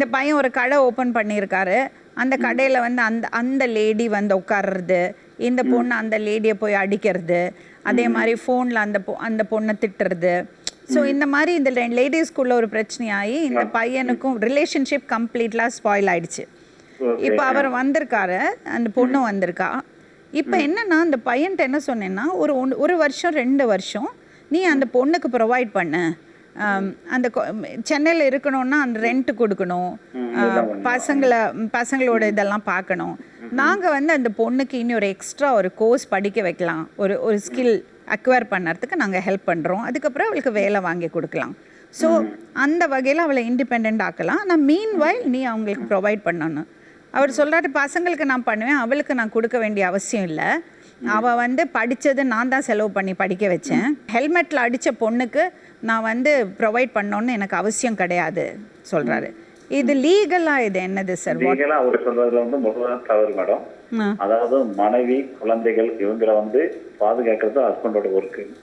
இந்த பையன் ஒரு கடை ஓப்பன் பண்ணியிருக்காரு. அந்த கடையில் வந்து அந்த அந்த லேடி வந்து உட்கார்றது இந்த பொண்ணு அந்த லேடியை போய் அடிக்கிறது அதே மாதிரி ஃபோனில் அந்த பொ அந்த பொண்ணை திட்டுறது. ஸோ இந்த மாதிரி இந்த ரெண்டு லேடிஸ்க்குள்ள ஒரு பிரச்சனையாகி இந்த பையனுக்கும் ரிலேஷன்ஷிப் கம்ப்ளீட்லாம் ஸ்பாயில் ஆயிடுச்சு. இப்போ அவர் வந்திருக்காரு அந்த பொண்ணு வந்திருக்கா. இப்போ என்னன்னா அந்த பையன்ட்ட என்ன சொன்னேன்னா ஒரு ஒன்- ஒரு வருஷம் ரெண்டு வருஷம் நீ அந்த பொண்ணுக்கு ப்ரொவைட் பண்ணு. அந்த சென்னையில் இருக்கணும்னா அந்த ரெண்ட் கொடுக்கணும். பசங்களை பசங்களோட இதெல்லாம் பார்க்கணும். நாங்கள் வந்து அந்த பொண்ணுக்கு இனி ஒரு எக்ஸ்ட்ரா ஒரு கோர்ஸ் படிக்க வைக்கலாம். ஒரு ஒரு ஸ்கில் அக்வயர் பண்ணுறதுக்கு நாங்கள் ஹெல்ப் பண்ணுறோம் அதுக்கப்புறம் அவளுக்கு வேலை வாங்கி கொடுக்கலாம். ஸோ அந்த வகையில் அவளை இண்டிபெண்ட் ஆக்கலாம். ஆனால் மீன் வைல் நீ அவங்களுக்கு ப்ரொவைட் பண்ணணும். அவர் சொல்றாரு பசங்களுக்கு நான் பண்ணுவேன். அவளுக்கு நான் கொடுக்க வேண்டிய அவசியம் இல்லை. அவள் வந்து படித்தது நான் தான் செலவு பண்ணி படிக்க வச்சேன். ஹெல்மெட்டில் அடித்த பொண்ணுக்கு நான் வந்து ப்ரொவைட் பண்ணோன்னு எனக்கு அவசியம் கிடையாது சொல்கிறாரு இது லீகலாக இது என்னது சார் லீகலா அவர் சொல்றதுல வந்து முழுவதும் தவறு மேடம். அதாவது மனைவி குழந்தைகள் இவங்களை வந்து பாதுகாக்கிறது ஹஸ்பண்டோட ஒர்க்கு